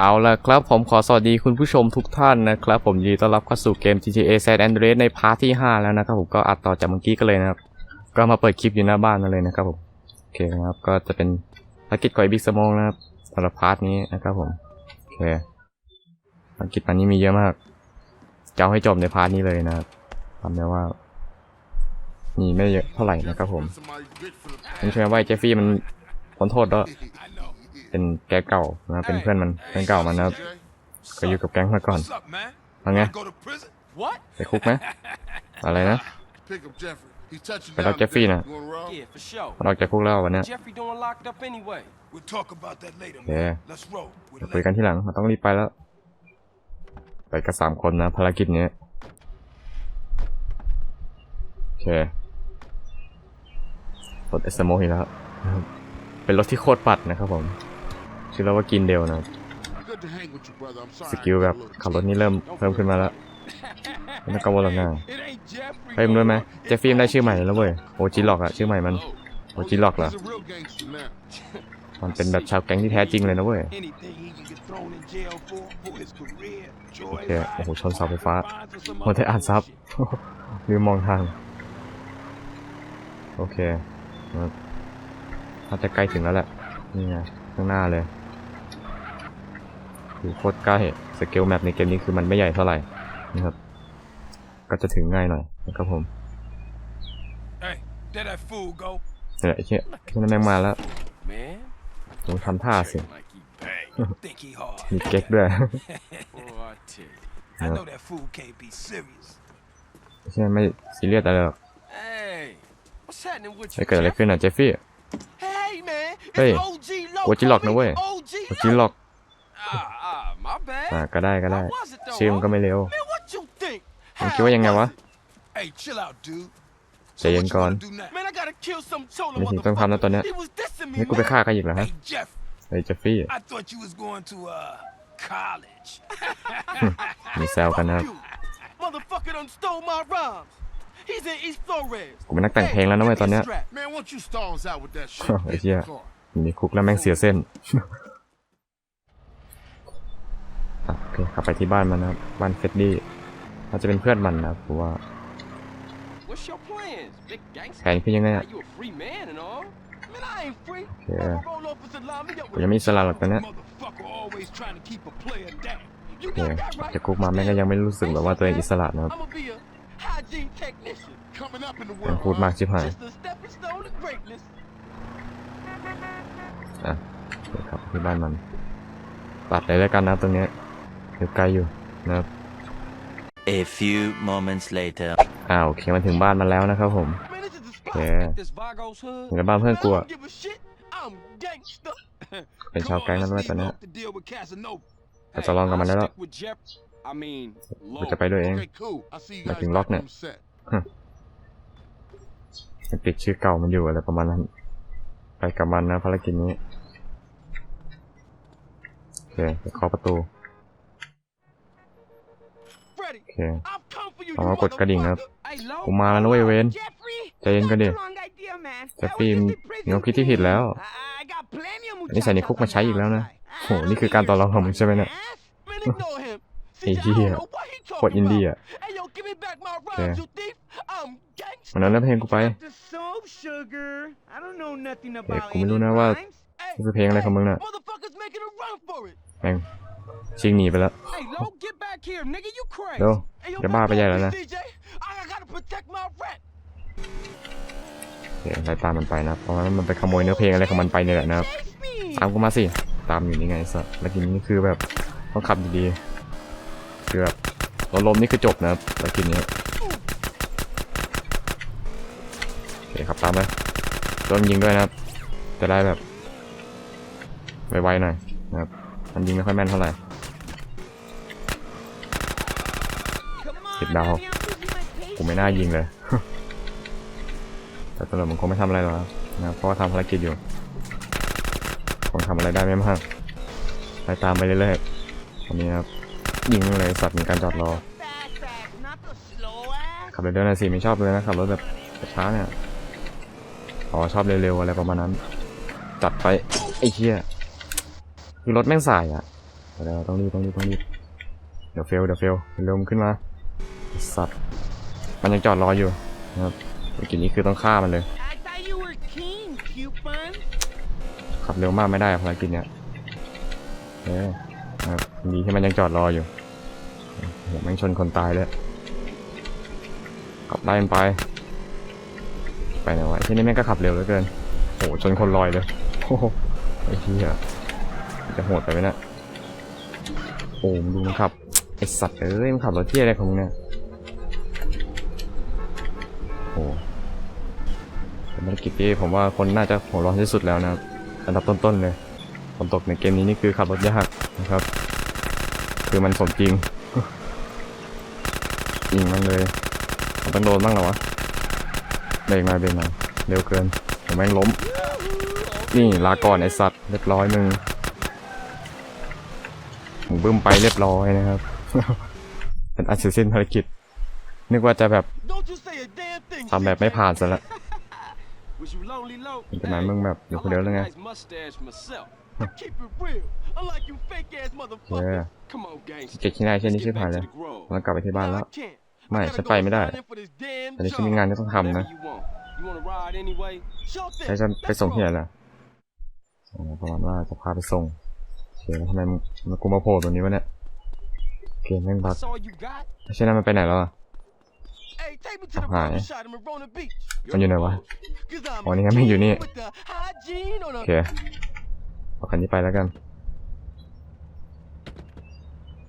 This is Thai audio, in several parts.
เอาละครับผมขอสวัสดีคุณผู้ชมทุกท่านนะครับ ผมยินดีต้อนรับเข้าสู่เกม GTA San Andreas ในพาร์ทที่ 5 แล้วนะครับผมก็อัดต่อจากเมื่อกี้กันเลยนะครับ ก็มาเปิดคลิปอยู่หน้าบ้านนั่นเลยนะครับผมโอเคนะครับก็จะเป็นภารกิจก่อยบิ๊กสมองนะครับสำหรับพาร์ทนี้นะครับผมโอเคภารกิจอันนี้มีเยอะมากจะเอาให้จบในพาร์ทนี้เลยนะครับทำได้ว่ามีไม่เยอะเท่าไหร่นะครับผมผมเชื่อว่าไอ้เจฟฟี่มันพ้นโทษแล้ว เป็นแกงเก่านะเป็นเพื่อนมันเพื่อนเก่ามันนะครับก็อยู่กับแก๊งมาก่อน What's up, man? ว่าไง Go to prison? What? ไปคุกไหมอะไรนะ Pick up Jeffrey. He's touching But down I'll Jeffrey today. now. You wanna roll? Yeah, for sure. มันออกจากคุกแล้ววันเนี้ย Jeffrey doing locked up anyway. We'll talk about that later, man. Yeah. Let's roll. With เดี๋ยวคุยกันที่หลังเราต้องรีบไปแล้ว ไปกันสามคนนะภารกิจนี้โอเครถเอสโมอีกแล้วนะครับเป็นรถที่โคตรปัดนะครับผม ชื่อเราว่ากินเดลนะครับ Good to hang with you, brother. I'm sorry. สกิลแบบขับรถนี่เริ่มเพิ่มขึ้นมาแล้วไม่ต้องกังวลหรอกนะ It ain't Jeffrey. เฮ้ยมึงด้วยไหมเจฟฟี่มันได้ชื่อใหม่แล้วเว้ยโอจิล็อกอะชื่อใหม่มันโอจิล็อกเหรอ He's a real gangster now. มันเป็นแบบชาวแก๊งที่แท้จริงเลยนะเว้ย Anything he can get thrown in jail for, for his career. Joy โอเคโอ้โหชนเสาไฟฟ้าหมดแต่อ่านซับลืมมองทางโอเคนะครับน่าจะใกล้ถึงแล้วแหละนี่ไงข้างหน้าเลย คือโคตรใกล้สเกลแมปในเกมนี้คือมันไม่ใหญ่เท่าไหร่นะครับ ก็จะถึงง่ายหน่อยนะครับผม Hey, there that fool go. เนี่ยไอ้เชี่ยที่นั่นแม่งมาแล้ว Man, ผมทำท่าสิ like he bang. Think he hard. มีเก๊กด้วย Boy, I tell you. I Yeah. know that fool can't be serious. ไอ้เชี่ยไม่ซีเรียสอะไรหรอก Hey, what's happening with จะ you? เกิดอะไร Jeff? ขึ้นอะเจฟฟี่ Hey, man. It's Hey, OG Loc. โอจิล็อกนะเว้ย OG โอจิล็อก อ่าก็ได้ก็ได้ How was it though, ชื่อมันก็ไม่เร็ว Man, what you think? มึงคิดว่ายังไงวะ Hey, chill out, dude. ใจเย็น what you ก่อน wanna do now? Man, I gotta kill some chola นี่ถึงต้องทำแล้วตอนเนี้ย He was dissing me, นี่กูไป man. ฆ่ากันอีกเหรอฮะ Hey, Jeff. เฮ้ยเจฟฟี่ I thought you was going to uh college. มีแซวกันนะครับ You. Motherfucker done stole my rhymes. He's in East Flores. กูเป็นนักแต่งเพลงแล้วนะเว้ยตอนเนี้ย Strap. Man, why don't you stall us out with that shit? Oh, Get in yeah. the car. อยู่ในคุกแล้วแม่งเสียเส้น อะโอ เคขับไปที่บ้านมันนะครับ บ้านเฟดดี้น่าจะเป็นเพื่อนมันนะครับผมว่า What's your plans, big gangster? แผนคือยังไง Now อะ you a free man and all. Man, I ain't free. Yeah. I'ma roll up and line me up กู with ยังไม่อิสระหรอกตอนเนี้ย Motherfucker always trying to keep a player down. You โอเค got that right. จากคุกมาแม่งก็ยังไม่รู้สึกแบบว่าตัวเองอิสระนะครับ I'ma be a hygiene technician. Coming up in the เป็น world. พูดมาก huh? ชิบหาย Just a stepping stone to greatness. อะโอเคครับที่บ้านมัน ตัดเลยแล้วกันนะตรงเนี้ย อยู่ไกลอยู่นะครับ A few moments later. อ่าโอเคมาถึงบ้านมันแล้วนะครับผม Man, this is the spot. Yeah. This Vagos hood. ถึงกับบ้านเพื่อน Man, กู I อะ don't give a shit. I'm gangster. เป็นชาวแก๊งนั้นด้วยตอนเนี้ย Come on, let's leave off the deal with Casanova. แต่จะลองกับมันได้แล้ว I'll stick with Jeff. I mean, กูจะไปด้วยเอง Okay, cool. I see you Like guys in back Locknet. on the set. ยังติดชื่อเก่ามันอยู่อะไรประมาณนั้น ไปกับมันนะภารกิจนี้โอเคไปเคาะประตู Freddy. โอเค I've come for you, อ๋อ you กดกระดิ่งนะครับ motherfucker. Hey, Lo. กูมาแล้วนะเว้ยเวน Jeffrey, ใจเย็นกันดิ that's the wrong idea, man. เจฟฟี่มึงมึงเอาคิดที่ผิดแล้ว I, I got plenty of อันนี้ใส่ในคุกมาใช้อีกแล้วนะโหนี่คือการต่อรองของมึงใช่ไหมเนี่ย Man, ignore him. Hey, See, I don't yeah. know what he โคตร talking อินดี้ about. อะ Hey, yo, give me back my rhymes, Yeah. you thief. I'm gangster. มันนั้นแล้วเพลงกูไป The soap sugar. I don't know nothing เอ๊ะ about กูไม่รู้นะว่า rhymes. Hey, นี่คือเพลงอะไรของมึงน่ะ motherfuckers making a run for it. แม่ง ชิงหนีไปแล้ว Hey, Lo, get back here, nigga. You crazy. เดี๋ยว Hey, yo, จะบ้า back ไปใหญ่ off แล้ว me, นะ DJ. I gotta protect my rent. โอเคไล่ตามมันไปนะเพราะว่ามันไปขโมยเนื้อเพลงอะไรของมันไปเนี่ยแหละนะครับ Chase me. ตามกูมาสิตามอยู่นี่ไงสัสแล้วทีนี้คือแบบต้องขับดีๆคือแบบรถล้มนี่คือจบนะครับแล้วทีนี้โอเคครับตามไปโดนยิงด้วยนะครับจะได้แบบไวๆหน่อยนะครับ มันยิงไม่ค่อยแม่นเท่าไหร่ Come on, Sit down. baby, I'm losing my patience. กูไม่น่ายิงเลย แต่ตำรวจมันคงไม่ทำอะไรหรอกนะเพราะว่าทำภารกิจอยู่คงทำอะไรได้ไม่มากไปตามไปเรื่อยๆวันนี้ครับยิงเลยสัตว์มีการจอดรอขับเร็วๆน่อยสิไม่ชอบเลยนะขับรถแบบช้าเนี่ยอ๋อชอบเร็วๆอะไรประมาณนั้น จัดไปไอ้เหี้ย คือรถแม่งสายอะเดี๋ยวต้องรีบต้องรีบต้องรีบเดี๋ยวเฟลเดี๋ยวเฟลเร็วมันขึ้นมาสัตว์มันยังจอดรออยู่นะครับภารกิจนี้คือต้องฆ่ามันเลย ขับเร็วมากไม่ได้ภารกิจเนี้ยเออนะครับดีที่มันยังจอดรออยู่โอ้โหแม่งชนคนตายเลยขับไล่มันไป ไปไหนวะที่นี่แม่งก็ขับเร็วเหลือเกินโอ้โหชนคนลอยเลยโอ้โหไอ้เหี้ย จะโหดไปไหมนะโอ้มดูมันขับไอสัตว์เอ้ยมันขับรถเที่ยอะไรของมึงเนี่ยโอ้เป็นภารกิจที่ผมว่าคนน่าจะหัวร้อนที่สุดแล้วนะครับอันดับต้นๆเลยฝนตกในเกมนี้นี่คือขับรถยากนะครับ คือมันสมจริงจริงมันเลยมันต้องโดนบ้างเหรอวะเบรกมาเบรกมาเร็วเกินผมแม่งล้ม นี่ลาก่อนไอสัตว์เรียบร้อยมึง มึงบึ้มไปเรียบร้อยนะครับ เป็นอันเสร็จสิ้นภารกิจ นึกว่าจะแบบ Don't you say a damn thing. ทำแบบไม่ผ่านซะละ Was you lonely low? แต่นั้นมึงแบบอยู่คนเดียวแล้วไง Nice mustache myself. Keep it real. Unlike you fake ass เอ motherfuckers. อ Come on, gangster. เก็บที่ไหนเช่นนี้ Let's ชิบ get หาย back เล to ย the grove. มันกลับไปที่บ้าน No, แล้ว I can't. ไม่ I gotta ฉัน go ไปไม่ได้ sign in for this damn ตอนนี้ฉันมีงานที่ต้องทำนะ job. Whatever you want. You wanna ride anyway? Sure thing. ใช้ฉันไป Let's ส่งที่ไหน roll. ล่ะอ๋อประมาณว่าจะพาไปส่งโอเคแล้วทำไมมึงมันกูมาโผล่ตรงนี้วะเนี่ยโอเคแม่งบัก That's all you got? ไม่ใช่นั่นมันไปไหนแล้วอะ Hey, take me to the Alright. barber shop in Marona Beach. มันอยู่ไหนวะ Cause I'm Oh, ni nga, may uni. with the hygiene on โอ a เคเอาคันนี้ไปแล้วกัน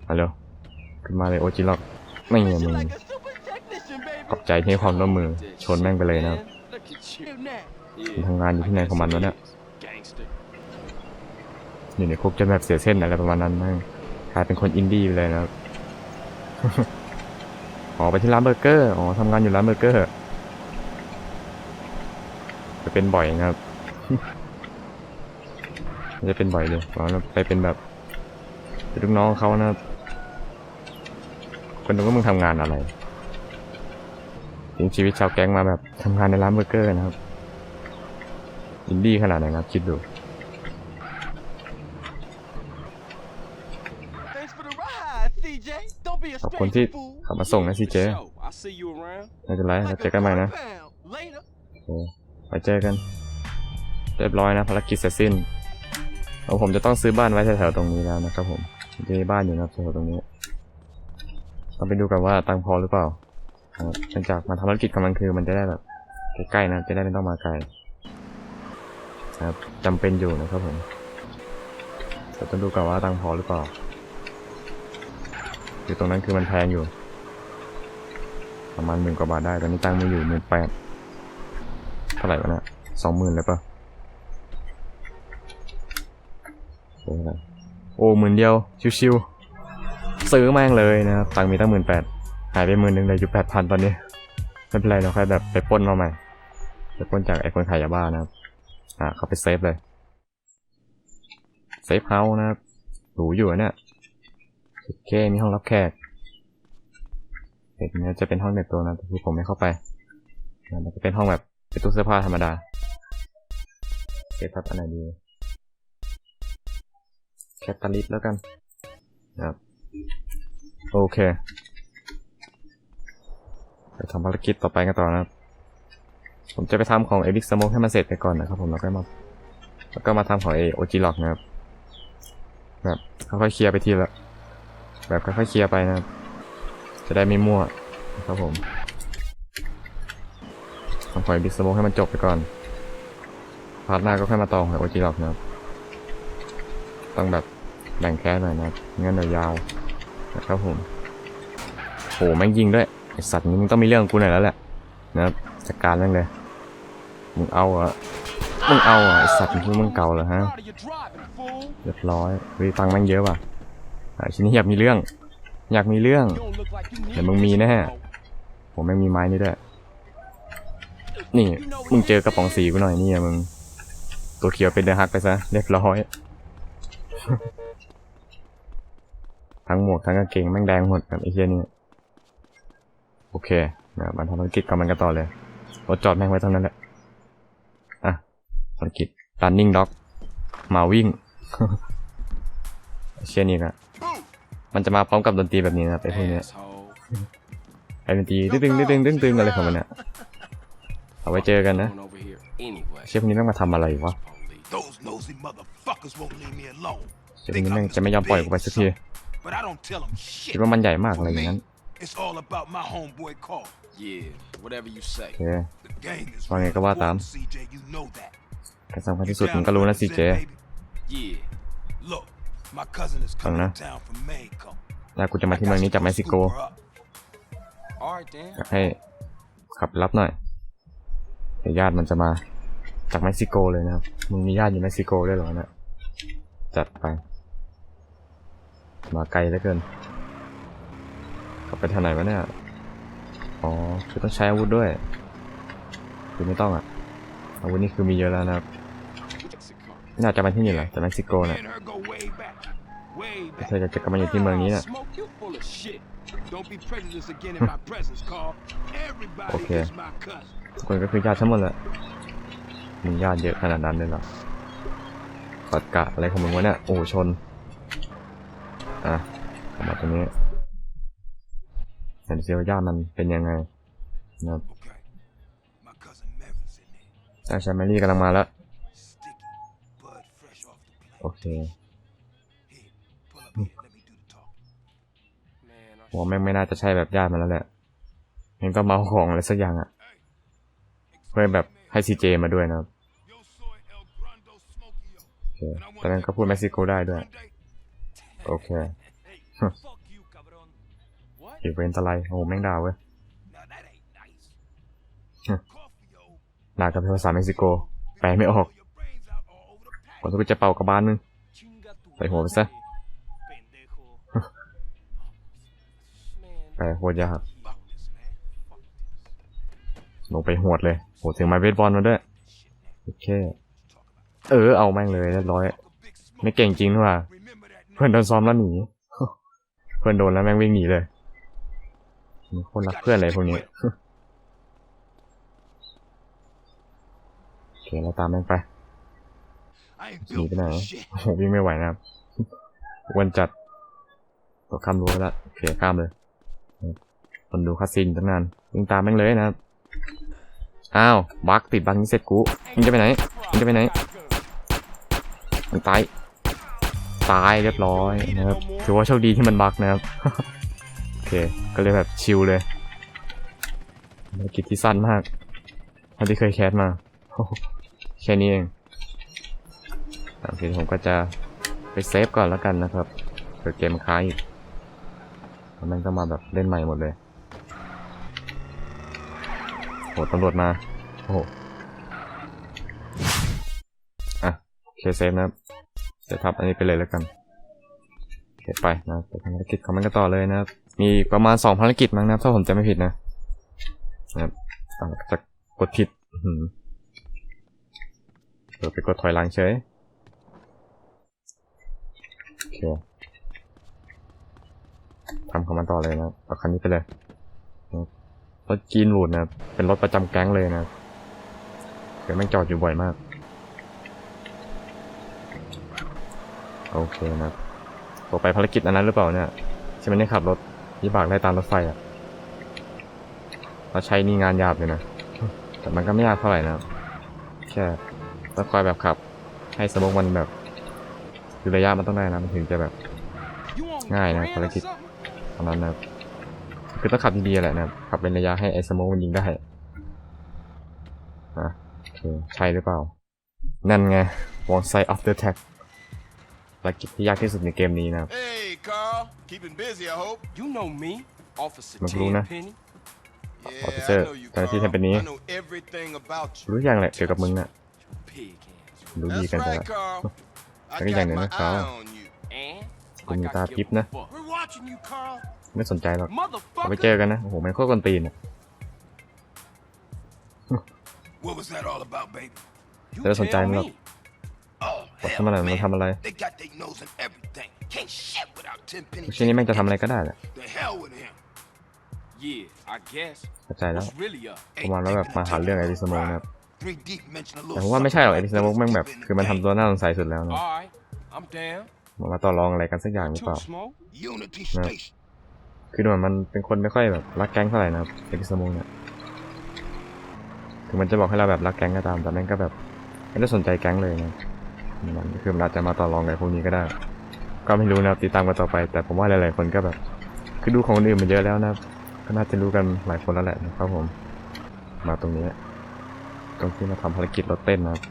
มาเร็วขึ้นมาเลยโอจิล็อกไม่เงี้ย mission มึง like a super technician, baby. ขอบใจที่ให้ความร่วมมือชนแม่งไปเลยนะครับ Look at you. Now. มันทำงานอยู่ที่ไหนของมันวะเนี่ย Gangster. อยู่ในคุกจนแบบเสียเส้นอะไรประมาณนั้นแม่งกลายเป็นคนอินดี้ไปเลยนะครับอ๋อไปที่ร้านเบอร์เกอร์อ๋อทำงานอยู่ร้านเบอร์เกอร์ไปเป็นบ่อยนะครับจะเป็นบ่อยเลยอ๋อแล้วไปเป็นแบบเป็นลูกน้องเขานะครับคนนึกว่ามึงทำงานอะไรจริงชีวิตชาวแก๊งมาแบบทำงานในร้านเบอร์เกอร์นะครับ อินดี้ขนาดไหนครับ คิดดู Thanks for the ride, CJ. Don't be a ขอบ คุณที่ stranger, fool. ขับมาส่งนะซีเจ Sure. I'll see you around. ไม่เป็นไรเรา Like เจ a อกันใหม่นะ quarter pound. Later. โอเคไปเจอกัน เรียบร้อยนะภารกิจเสร็จสิ้นแล้วผมจะต้องซื้อบ้านไว้แถวๆตรงนี้แล้วนะครับผมมีบ้านอยู่นะครับแถวๆตรงนี้ต้องไปดูกันว่าตังค์พอหรือเปล่านะครับเนื่องจากมาทำภารกิจกำลังคือมันจะได้แบบใกล้ๆนะจะได้ไม่ต้องมาไกลนะครับจำเป็นอยู่นะครับผมแต่ต้องดูกันว่าตังค์พอหรือเปล่า อยู่ตรงนั้นคือมันแพงอยู่ ประมาณหมื่นกว่าบาทได้ตอนนี้ตั้งค์มีอยู่หมื่นแปดเท่าไหร่วะเนะสองหมื่นเลยปะโอ้หมื่นเดียว ชิวๆซื้อแม่งเลยนะครับตังมีตั้งหมื่นแปดหายไปหมื่นหนึ่งเลยอยู่แปดพันตอนนี้ไม่เป็นไรเราค่อยแบบไปป้นมาใหม่ไปป้นจากไอ้คนขายยาบ้านะครับอ่าเขาไปเซฟเลยเซฟเฮานะครับหรูอยู่อะเนี่ย โอเค มีห้องรับแขกเด็กเนี่ยจะเป็นห้องเด็กตัวนะแต่คือผมไม่เข้าไปมันจะเป็นห้องแบบเป็นตู้เสื้อผ้าธรรมดาเก็บครับอันไหนดีแคตตาลิสแล้วกันครับโอเคไปทำภารกิจต่อไปกันต่อนะครับ ผมจะไปทำของ e อ i ิ Smoke ให้มันเสร็จไปก่อนนะครับผมแล้วก็มาแล้วก็มาทำของ A o g l o c k นะครับแบบค่อยๆเคลียร์ไปทีละ แบบค่อยๆเคลียร์ไปนะครับ จะได้ไม่มั่วนะครับผมทำหอยบิ๊กสโมกให้มันจบไปก่อน พาร์ทหน้าก็ค่อยมาต่อหอยโอจิหรอกนะครับ ต้องแบบแบ่งแค่หน่อยนะครับงั้นเดี๋ยวยาวนะครับผมโหแม่งยิงด้วยไอสัตว์นี้มึงต้องมีเรื่องกูหน่อยแล้วแหละนะครับจัดการเรื่องเลยมึงเอาอะมึงเอาอะไอสัตว์มึงมึงเก่าเหรอฮะเรียบร้อยเฮ้ยตังแม่งเยอะว่ะ ชิ้นนี้อยากมีเรื่อง อยากมีเรื่องเดี๋ยวมึงมีแน่ผมแม่งมีไม้นี่ด้วยนี่มึงเจอกระป๋องสีกูหน่อยนี่อะมึง ตัวเขียวเป็นเดอฮักไปซะเรียบร้อย ทั้งหมวกทั้งกางเกงแม่งแดงหมดแบบไอ้เหี้ยนี่โอเคนะมันทำภารกิจกับมันกันต่อเลยรถจอดแม่งไว้ตรงนั้นแหละอะภารกิจ running dog มาวิ่งเชียนี่อะ มันจะมาพร้อมกับดนตรีแบบนี้นะครับไอ้พวกเนี้ย Asshole. ไอ้ดนตรีตึ้งตึ้งตึ้งตึ้งตึ้งอะไรของมันเนี่ยเอาไว้เจอกันนะ Going over here anyway. เชฟพวกนี้แม่งมาทำอะไรวะ Police. Those nosy motherfuckers won't leave me alone. เชฟพวกนี้แม่งจะไม่ยอมปล่อยกูไปสักที But I don't tell them คิ shit. ดว่ามันใหญ่มากอะไร For อย่างนั้น me, it's all about my homeboy Carl. Yeah, whatever you say. โอเค The gang is ว่าไงก็ว่าตาม important, CJ, you know that. แต่สำคัญที่สุดมึงก็รู้นะซีเจ Yeah. Look, my cousin is coming Ano? to town from Mexico. แล้วกูจะมาที่เมืองนี้จากเม็กซิโก Scoop her up. All right then. อยากให้ขับรับหน่อยเดี๋ยวญาติมันจะมาจากเม็กซิโกเลยนะครับ มึงมีญาติอยู่เม็กซิโกด้วยเหรอเนะจัดไป มาไกลเหลือเกิน ขับไปทางไหนวะเนี่ย อ๋อ คือต้องใช้อาวุธด้วย คือไม่ต้องอะ อาวุธนี่คือมีเยอะแล้วนะครับ Mexico. น่าจะมาที่นี่แหละจากเม็กซิโก Me เนี่ย and เธ back. อจะจะกลับมาอยู่ที่เมืองนี้น่ะ Smoke, you full of shit. Don't be prejudiced again in my presence, Carl. Everybody Okay. is my cousin. ทุกคนก็คือญาติทั้งหมดแหละมึงญาติเยอะขนาดนั้นเลยเหรอขอดกะอะไรของมึงวะเนี่ยโอ้ชน อะกลับมาตรงนี้เห็นเซียวญาติมันเป็นยังไงนะครับ Okay. My cousin Mary's in there. ใช่ใช่แมรี่กำลังมาแล้ว Sticky, bud fresh off the plane. โอเค Man, I ผมว่าแม่งไม่น่าจะใช่แบบญาติมันแล้วแหละงั้นก็เมาของอะไรสักอย่างอะเพื่อแบบให้ซีเจมาด้วยนะครับโอเคตอนนั้นก็พูดเม็กซิโกได้ด้วย โอเค fuck you, cabron. What? อยู่เป็นตะไลโอ้โหแม่งด่าเว้ย Now that ain't nice. Huh. Coffee, yo. ด่ากับภาษาเม็กซิโก แปลไม่ออกก่อนที่จะเป่ากระบาลมึง Chinga tu Tại hồ madre, sao? Pendejo. Man, แปลโคตรยากลงไปหวดเลยโหถึงไม้เบสบอลมาด้วยโอเคเออเอาแม่งเลยเรียบร้อย ไม่เก่งจริงด้วยว่ะเพื่อนโดนซ้อมแล้วหนีเพื่อนโดนแล้วแม่งวิ่งหนีเลยมีคนรักเพื่อนเลยพวกนี้โอเคเราตามแม่งไปหนีไปไหนโอ้โหวิ่งไม่ไหวนะครับวันจัดก็ข้ามรั้วแล้วโอเคข้ามเลย คนดูคาสินตั้งนานวิ่งตามแม่งเลยนะครับอ้าวบักติดบักนี้เสร็จกูมึงจะไปไหนมึงจะไปไหนมึงตายตายเรียบร้อยนะครับถือว่าโชคดีที่มันบักนะครับโอเคก็เลยแบบชิลเลยภารกิจที่สั้นมากเท่าที่เคยแคสมาแค่นี้เองโอเคผมก็จะไปเซฟก่อนแล้วกันนะครับเผื่อเกมค้าอีกแล้วมันก็มาแบบเล่นใหม่หมดเลย ตำรวจมา โอ้โห อะเคเซฟนะครับเซฟทับอันนี้ไปเลยแล้วกันโอเไปนะครับไปทำภารกิจของมันก็ต่อเลยนะครับ มีประมาณสองภารกิจมั้งนะครับถ้าผมจำไม่ผิดนะนะครับจะกดผิดหือเดี๋ยวไปกดถอยหลังเฉยโอเคทำของมันต่อเลยนะครับเอาคันนี้ไปเลย รถจีนรูดนะเป็นรถประจำแก๊งเลยนะเดี๋ยวแม่งจอดอยู่บ่อยมาก โอเคนะต่อไปภารกิจอันนั้นหรือเปล่าเนี่ยที่ไหมันได้ขับรถยี่บากไล่ตามรถไฟอะเราใช้นี่งานยาบเลยนะ แต่มันก็ไม่ยากเท่าไหร่นะแค่ต้องคอยแบบขับ ให้สมองมันแบบคือระยะมันต้องได้นะ มันถึงจะแบบ You on Ngay nè, grand phải là or kịp. something? ตอนนั้นนะ ครับคือต้องขับดีๆแหละนะครับขับเป็นระยะให้ไอ้สโมกมันยิงได้อะโอเคใช่หรือเปล่า นั่นไง one side of the attack ภารกิจที่ยากที่สุดในเกมนี้นะครับ Hey, Carl. Keeping busy, I hope. You know me, Officer Mà cứ nè. Tenpenny. Yeah, Officer, I know you, tao chỉ Carl. thêm bên ní. I know everything about you. รู้อย่างแหละเกี่ยวกับมึงน่ะ Pig hands. รู้ดี That's กันแต่ right, Carl. I Cái got này my nó khó. eye on you. And Cùng like người I ta give kíp a nè. fuck. We're watching you, Carl. ไม่สนใจหรอกเอาไปเจ Motherfucker. อกันนะ โอ้โหมันโคตรกวนตีนอะ What was that all about, baby? You Để sẵn tell sàng me. lắm. บอก Oh, ทำอะไร hell, มัน man. ทำอะไร They got their nose in everything. Can't shit without ten penny. ชิ้นนี้แม่งจะทำอะไรก็ได้แหละ The hell with him. Yeah, I guess. เข้าใจแล้ว What's really up? ประมาณว่าแบบมาหาเรื่องไอ้ดิสโมกนะครับ Three deep mention a แต่ little ผมว่าไม่ใช่หรอกไอ้ดิส something โมกแม่งแบบ in the คือมัน game. ทำตัวน่าสงสัยสุดแล้วนะ All right, I'm down. มาต่อรองอะไรกันสักอย่างหรือเป Too ล่า smoke. Unity No. Station. คือดูเหมือนมันเป็นคนไม่ค่อยแบบรักแก๊งเท่าไหร่นะครับเอ็กซ์โมเนี่ยถึงมันจะบอกให้เราแบบรักแก๊งก็ตาม แต่แม่งก็แบบไม่ได้สนใจแก๊งเลยนะมันคือมันอาจจะมาต่อรองกับพวกนี้ก็ได้ ก็ไม่รู้นะครับติดตามกันต่อไป แต่ผมว่าหลายๆคนก็แบบ คือดูของคนอื่นมันเยอะแล้วนะครับก็น่าจะรู้กันหลายคนแล้วแหละนะครับผม มาตรงนี้ตรงที่มาทำภารกิจรถเต้นนะครับ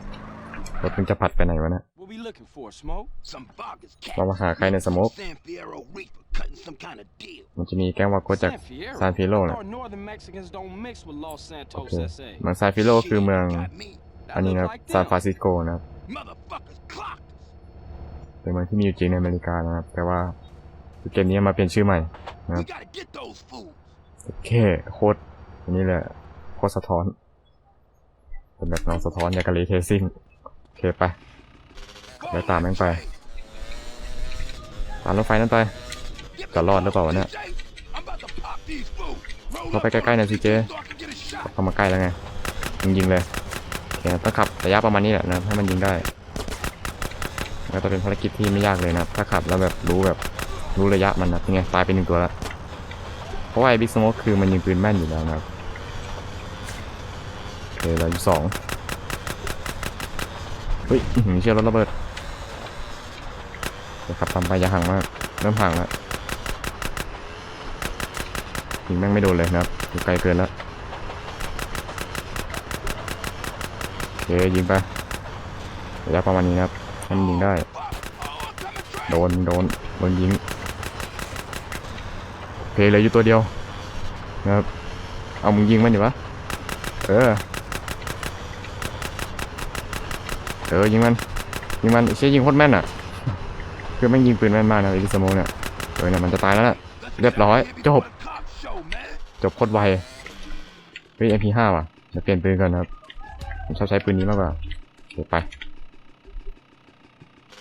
รถเพิ่งจะผัดไปไหนวะเนะ What we looking for, smoke? Some bogus cat. เรามาหาใครในสโมก San Fierro Reaper cutting some kind of deal. มันจะมีแก๊งวาโกจาก San Fierro. ซานฟิโล I นะ thought Northern Mexicans don't mix with Los โอ Santos เค SA. เมืองซานฟิโลคือเมือง Got me. อันนี้นะครับ like ซาน them. ฟรานซิสโกนะครับ Motherfuckers clocked us. เป็นเมืองที่มีอยู่จริงในอเมริกานะครับ แต่ว่าเกมนี้มาเปลี่ยนชื่อใหม่นะครับ We gotta get those fools. โอเคโคตรอันนี้เลยโคตรสะท้อนเป็นแบบน้องสะท้อนยากาลีเทซิ่งโอเคไป Để tạm anh phải. ตามรถไฟนั้นไป จะรอดหรือเปล่าวะเนี่ยเข้าไปใกล้ๆหน่อยสิเจ so I can get a shot. เข้ามาใกล้แล้วไงยิงยิงเลยเต้องขับระยะประมาณนี้แหละนะให้มันยิงได้แล้วจะเป็นภารกิจที่ไม่ยากเลยนะถ้าขับแล้วแบบรู้แบบรู้ระยะมันนะเป็นไงตายไปหนึ่งตัวแล้วเพราะว่าไอ้บิ๊กสโมกคือมันยิงปืนแม่นอยู่แล้วนะครับโอเคเราอยู่สองเฮ้ยหือเชื่อรถระเบิดขับตามไปอย่าห่างมากเริ่มห่างแล้ว ยิงแม่งไม่โดนเลยนะครับอยู่ไกลเกินแล้วโอเคยิงไประยะประมาณนี้นะครับให้มันยิงได้ โดนโดนโดนยิงโอเคเหลยอยู่ตัวเดียวนะครับเอามึงยิงมันดิวะเออเออยิงมันยิงมันเชี่ยยิงโคตรแม่นอะคือแม่งยิงปืนแม่นมากนะไอ้ดิสโมเนี่ยเออเนี่ยมันจะตายแล้วนะเรียบร้อยจบ จบโคตรไวเฮ้ย MP5 ว่ะเดี๋ยวเปลี่ยนปืนก่อนนะครับ ผมชอบใช้ปืนนี้มากกว่าโอเคไป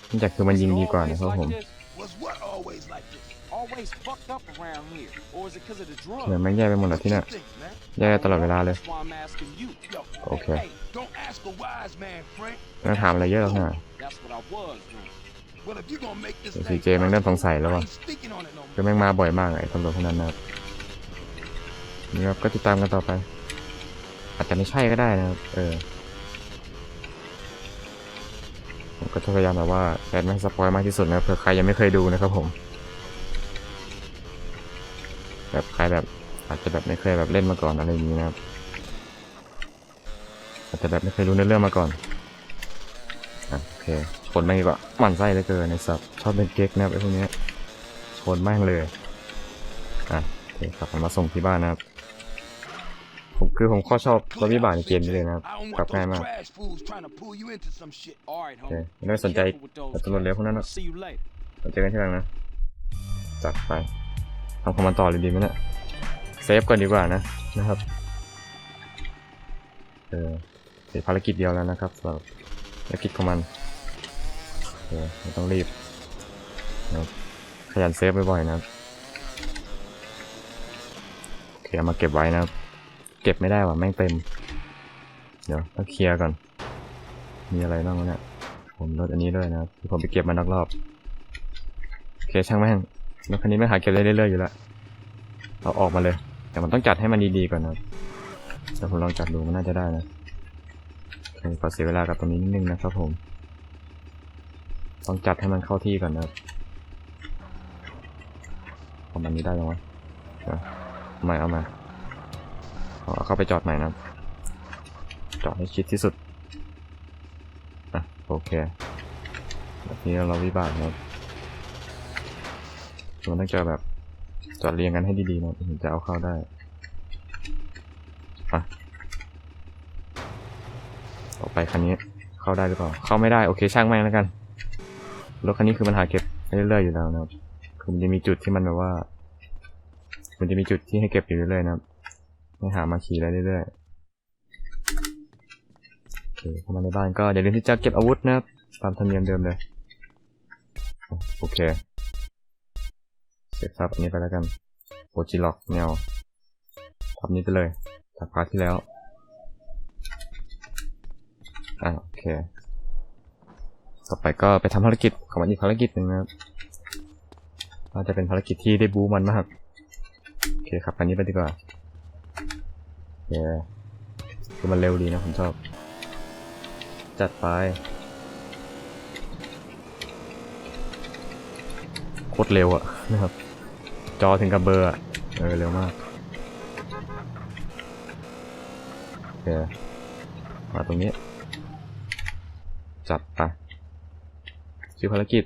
เนื่องจากคือมันยิงดีกว่านะครับผม Was what always like this? Always fucked up around here. Or is it because of the เหมือน drugs? แม่งแย่ไปหมดแล้วที่เนี่ย Think, man. แย่ตลอดเวลาเลย That's why I'm asking you. Yo, Okay. hey, don't ask a wise man, Frank. ไม่ต้องถามอะไรเยอะหรอกนะ That's what I was doing. Well, if you gonna make this เดี๋ยว thing ซีเจมันเริ่มสงสัยแล้ว I ว่ะ ain't speaking on it no คือ more. แม่งมาบ่อยมากไอ้ตำรวจพวกนั้นนะครับ นี่ครับก็ติดตามกันต่อไป อาจจะไม่ใช่ก็ได้นะครับ เออผมก็พยายามแบบว่าแอดไม่ให้สปอยมากที่สุดนะเผื่อใครยังไม่เคยดูนะครับผม แบบใครแบบอาจจะแบบไม่เคยแบบเล่นมาก่อนอะไรอย่างนี้นะครับ อาจจะแบบไม่เคยรู้ในอเรื่องมาก่อนอะโอเคชนแม่งดีกว่าหมันไส้เลือเกินในสับชอบเป็นเก๊กนะครับไอ้พวกนี้ชนแม่งเลยอะโอเคกลับมาส่งที่บ้านนะครับ ผมคือผมข้อชอบรถวิบากในเกมนี้เลยนะครับ I don't กลับ want ง่าย those มาก trash fools trying to pull you into some shit. All right, โอเค homie. ไม่ได้สนใจ Careful with those ตำรวจเลี้ยวพวกนั้นหรอก See you later. เราเจอกันที่หลังนะ จัดไปทำคอมมานด์ต่อเลยดีไหมเนี่ยเซฟก่อนดีกว่านะนะครับเออเสร็จภารกิจเดียวแล้วนะครับสำหรับภารกิจของมันเออไม่ต้องรีบนะครับขยันเซฟบ่อยๆนะครับโอเคเอามาเก็บไว้นะครับ เก็บไม่ได้ว่ะแม่งเต็ม เดี๋ยวต้องเคลียร์ก่อน มีอะไรบ้างวะเนี่ย ผมลดอันนี้ด้วยนะที่ผมไปเก็บมานอกรอบ โอเคช่างแม่งรถคันนี้ไม่หาเก็บได้เรื่อยๆอยู่แล้วเอาออกมาเลย แต่มันต้องจัดให้มันดีๆก่อนนะครับเดี๋ยวผมลองจัดดูมันน่าจะได้นะขอเสียเวลากับตรงนี้นิดนึงนะครับผม ต้องจัดให้มันเข้าที่ก่อนนะครับเอามันนี้ได้ยังวะเอาม่เอามา อาเข้าไปจอดใหม่นะจอดให้ชิดที่สุดอะโอเคแบบนี้เราวิบากนะครับมันต้องจะแบบจอดเรียงกันให้ดีๆนะถึงจะเอาเข้าได้อะต่อไปคันนี้เข้าได้หรือเปล่า เข้าไม่ได้โอเคช่างแม่งแล้วกันรถคันนี้คือมันหาเก็บเรื่อยๆอยู่แล้วนะครับคือมันจะมีจุดที่มันแบบว่า มันจะมีจุดที่ให้เก็บอยู่เรื่อยๆนะครับ ให้หามาขี่ได้เรื่อยๆโอเคเข้ามาในบ้านก็อย่าลืมที่จะเก็บอาวุธนะครับตามธรรมเนียมเดิมเลย โอเคเสร็จซับอันนี้ไปแล้วกันโอจิล็อกแนวทับนี้ไปเลยทับพาร์ทที่แล้วอะโอเค ต่อไปก็ไปทำภารกิจของมันอีกภารกิจหนึ่งนะครับน่าจะเป็นภารกิจที่ได้บูมันมาก โอเคครับอันนี้ไปดีกว่า เย้คือมันเร็วดีนะผมชอบ จัดไปโคตรเร็วอะนะครับ จอถึงกับเบอร์อะเออเร็วมากโอเคมาตรงนี้ จัดไปชื่อภารกิจ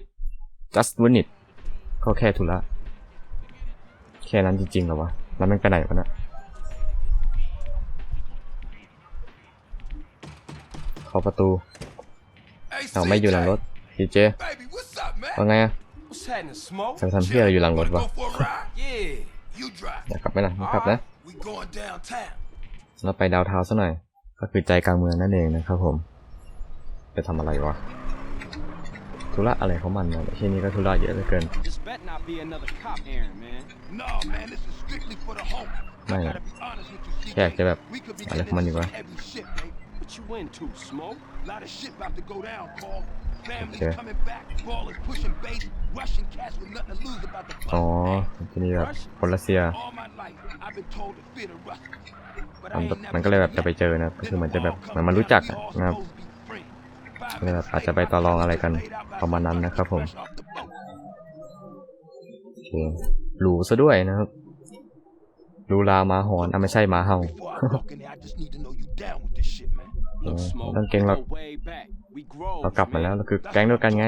just win it ก็แค่ธุระ แค่นั้นจริงๆเหรอวะ แล้วมันไปไหนวะเนะเข้าประตู Hey, เอาไม่อยู่หลังรถดีเจ Baby, what's up, man? ว่าไงอะ What's happening, Smoke? จะไปทำเพี้ยอะไรอยู่หลังรถ Wanna วะ go for a ride? Yeah. You drive. อยากกลับไหมล่ะไม่ขับนะ We going downtown. เราไปดาวเทาวน์ซะหน่อย ก็คือใจกลางเมืองนั่นเองนะครับผมจะทำอะไรวะธุระอะไรของมันนะที่นี่ก็ธุระเยอะเหลือเกิน This better not be another cop errand, man. No, man, this is strictly for the home. I Man. gotta be honest with you, CJ. แค่อยากจะแบบ We could be อะไร getting ของมันอยู่ into วะ some heavy shit, baby. What you into, Smoke? lot of shit about to go down, Paul. Families Okay. coming back, ballers pushing base, Russian cats with nothing to lose about the อ๋อ bust. ที่นี่แบบคนรัสเซีย All my life, I've been told to fear the Russians. But มัน I ain't never มันก็เลยแบบ seen จะไป yet. เจอนะครับก็คือเหมือนจะแบบ Then เหมัน Paul มารู้จัก come อะ back, we นะครับ all supposed to be free. Five ก็เลยแบบ minutes อาจจะไป later, ต่อรองอะไรกัน laid out by ประมาณนั้นนะครับผม fresh off the boat. โอเคหรูซะด้วยนะครับหรูลาหมาหอนอะไม่ใช่หมาเห่า Before I walk in there, I just need to know you down with this shit, man. Look, Yeah, Smoke. don't we gang go up. way back. We grow. เรากลับมาแล้ว man. เราคือแก๊งเดียวกันไง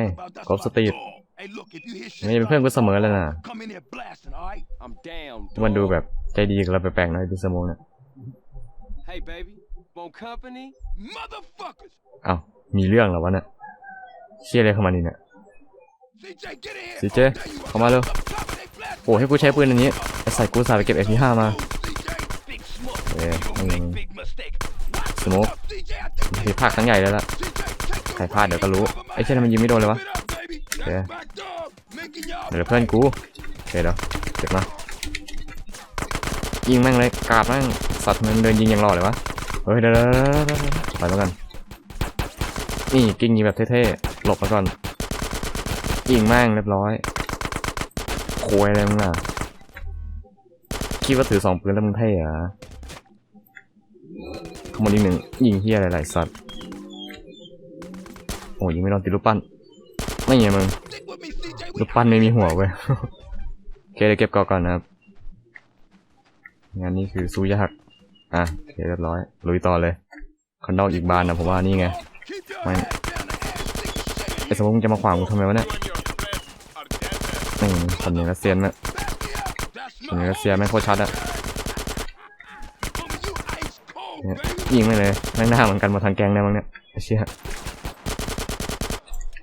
กอล์ฟสตรีท Hey, look, if you hear shit นี่เป็นเพื่อนกูเสมอเลยนะ come in here blasting, all right? I'm down. มันดู dawg. แบบใจดีกับเราแปลกๆหน่อยดูสมองเนี่ย Hey, baby. Want company? Motherfuckers! อ้าวมีเรื่องเหรอวะเนี่ยเชี่ยอะไรเข้ามานี่เนี่ย CJ, get in here! CJ, There you are. เข้ามาเร็ว Up top of they blast โอ้ให้กูใช้ปืนอันนี้ไอใส่กูสายไปเก็บ MP5 มา CJ, big smoke. Yeah, You gon' make mm. Big mistake. Watch Smoke. yourself, CJ. I think ผิดพลาครั้งใหญ่เลยล่ะใครพลาดเดี๋ยวก็รู้ ไอ้เช่นมันยิงไม่โดนเลยวะเดี๋ยวเพื่อนกูเดี๋ยวเก็บมายิงแม่งเลยกาบแม่งสัตว์มันเดินยิงอย่างรอเลยวะเฮ้ยเดี๋ยวเดี๋ยวเดี๋ยวเดี๋ยวเดี๋ยวไปแล้วกันนี่กิ้งยิงแบบเท่ๆหลบมาก่อนยิงแม่งเรียบร้อยโคยอะไรมึงอะคิดว่าถือสองปืนแล้วมึงเท่เหรอ มยอีกหนึ่งยิงเฮียอะไรๆสัตว์โอ้ยยิงไม่โดนติดรูปปั้นไม่ไงมึง Stick with me, CJ. We รูปปั้นไม่มีหัวเว้ยโอเคเดี๋ยวเก็บก่อนก่อนนะครับงานนี้คือซูยากอะโอเคเรียบร้อยลุยต่อเลยคอนนอกอีกบานนะผมว่านี่ไง keep your Man. head down the ass. Stick your shit in ไอ้สมมติมึงจะมาขวางกูทำไมวะเนี่ยนี่คนอย่างรัสเซียนเนี่คนอย่าง my รัสเซียแม่โคตรชัดอะ ยิงไม่เลยแม่งหน้าเหมือนกันหมดทางแกงได้มั้งเนี่ยไอ้เชี่ย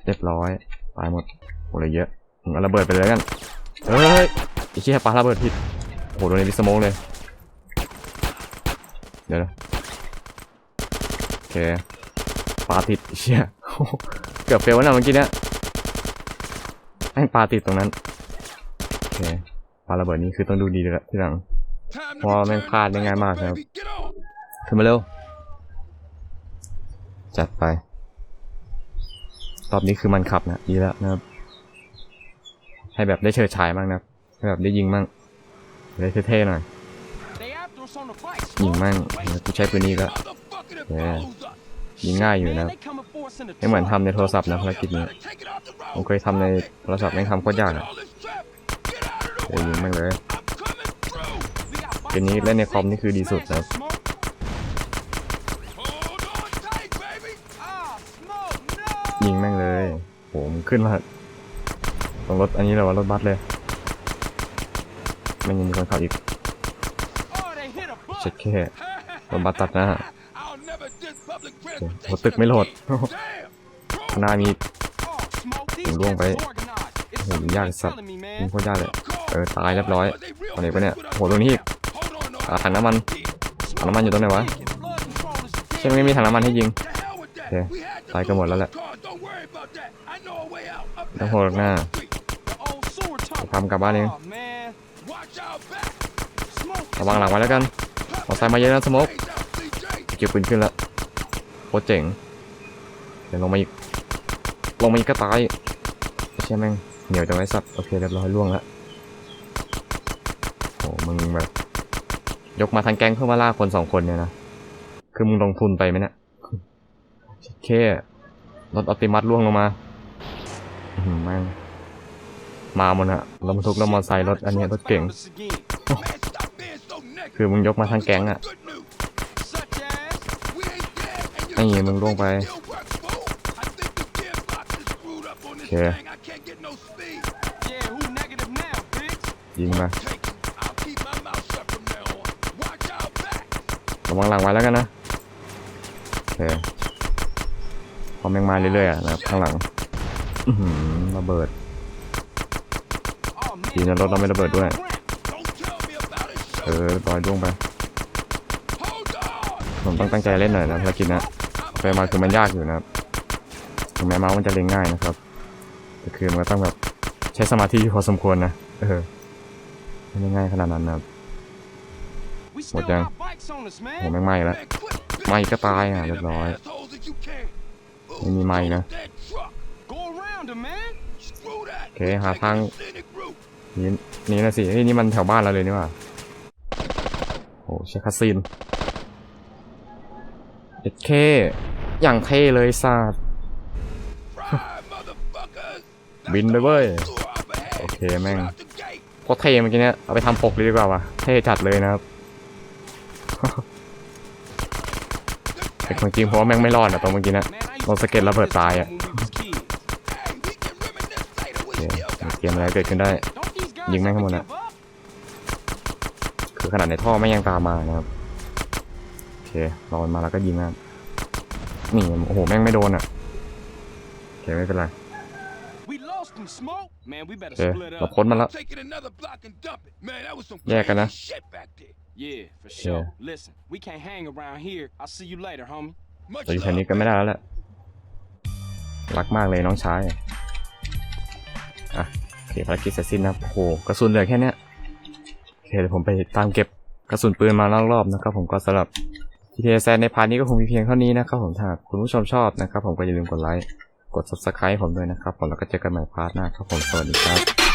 เรียบร้อยตายหมดโอ้ยเยอะมึงเอาระเบิดไปเลยกันเฮ้ยไอ้เชี่ยปาระเบิดผิดโหโดนในดิสโมกเลยเดี๋ยวนะโอเคปาติดไอ้เชี่ยเกือบเฟลแล้วนะเมื่อกี้เนี่ยแม่งปาติดตรงนั้นโอเคปาระเบิดนี้คือต้องดูดีเลยละทีหลังเพราะแม่งพลาดได้ง่ายมากนะครับ ขึ้นมาเร็ว จัดไป รอบนี้คือมันขับนะดีแล้วนะครับ ให้แบบได้เชิดฉายบ้างนะครับให้แบบได้ยิงบ้างได้เท่ๆหน่อยยิง Smoke. แม่งกูใช้ปืนนี้ก็ยิงง่ายอยู่นะไม่เหมือนทำในโทรศัพท์นะภารกิจนี้ผมเคยทำในโทรศัพท์แม่งทำโคตรยากอะเดี๋ยวยิงแม่งเลยเกมนี้เล่นในคอมนี่คือดีสุดนะครับ Smoke. Hold on tight, baby. Ah, smoke. No. ยิงแม่งเลย โหมขึ้นแล้วตรงรถอันนี้เลยว่ารถบัสเลยไม่ยังมีคนขับอีกเช็ดแค่รถบัสตัดหน้ารถตึกไม่โหลดหน้ามีผมร่วงไปโหยากสัตว์มัโคตรยากเลยเออตายเรียบร้อยตอนนี้ปะเนี่ยโหตรงนี้อีกถังน้ำมันถังน้ำมันอยู่ตรงไหนวะใช่ไม่มีถังน้ำมันให้ยิงโอเคตายกันหมดแล้วแหละ way out. Up ต้องโหดหน้าทำกลับบ้านเองระวังหลังไว้แล้วกันมอไซค์มาเยอะนะสโมกเก็บปืนขึ้นแล้วโคตรเจ๋งเดี๋ยวลงมาอีกลงมาอีกก็ตายใช่แม่งเหนียวจังไว้สัตว์โอเคเรียบร้อยล่วงแล้วโอ้มึงแบบยกมาทางแก๊งเพื่อมาล่าคนสองคนเนี่ยนะ คือมึงลงทุนไปไหมเนี่ยโอเครถออติมัสล่วงลงมา แม่งมาหมดฮะรถบรรทุกรถมอเตอร์ไซค์รถอันนี้รถเก่ง คือมึงยกมาทั้งแก๊งอะไอ้มึงล่วงไปโอเคยิงมาระวังหลังไว้แล้วกันนะโอเคพอแม่งมาเรื่อยๆนะครับข้างหลัง อื้อหือระเบิด Oh, man. Thì nó- nó- nó mới là bật Ground. Don't tell me about it. เออปล่อยล่วงไป ผมต้องตั้งใจเล่นหน่อยนะภารกิจนะไปมาคือมันยากอยู่นะครับถึงแม้เมาส์มันจะเล็งง่ายนะครับแต่คือมันก็ต้องแบบใช้สมาธิพอสมควรนะ เออไม่ง่ายขนาดนั้นนะครับ We still down. got bikes on us, โห man. แม่ไหม้แล้วไหม้ก็ตายอะเรียบร้อยไม่มีไหม้นะ โอเคหาทางนี่นี่นะสินี่นี่มันแถวบ้านเราเลยนี่ว่าโอ้เช้คาซินเอ็ดเคอย่างเท่เลยซาดบินเลยเว้ย โอเคแม่งโคตรเท่เมื่อกี้เนี้ยเอาไปทำปกเลยดีกว่าวะเท่จัดเลยนะครับแต่ของจริงเพราะว่าแม่งไม่รอดอะตอนเมื่อกี้นะโดนสเก็ตระเบิดตายอะ เกมอะไรเกิดขึ้นได้ Don't these guys Dừng ngay ever không give ạ? up? คือขนาดในท่อไม่ยังตามมานะครับ โอเครอมันมาแล้วก็ยิงนะครับนี่โอ้โหแม่งไม่โดนอะโอเคไม่เป็นไร We lost him, Smoke. Man, we โอ better เค split เรา up. พ้นมาแล้ว taking another block and dump it. Man, that was some Yeah, crazy kinda. shit back there. Yeah, for sure. Listen, we can't hang around here. I'll see you later, homie. Much เราอยู่แถว love, นี้กันไม่ได้แล้วแหละรักมากเลยน้องชาย อะโอ เคภารกิจเสร็จสิ้นนะโอ้โหกระสุนเหลือแค่นี้โอเคเดี๋ยวผมไปตามเก็บกระสุนปืนมาล้วรอบนะครับผมก็สำหรับทีเทแซนในพาร์ทนี้ก็คงมีเพียงเท่านี้นะครับผมถ้าคุณผู้ชมชอบนะครับผมก็อย่าลืมกดไลค์กด subscribe ผมด้วยนะครับผมแล้วก็เจอกันใหม่พาร์ทหน้าครับผมสวัสดีครับ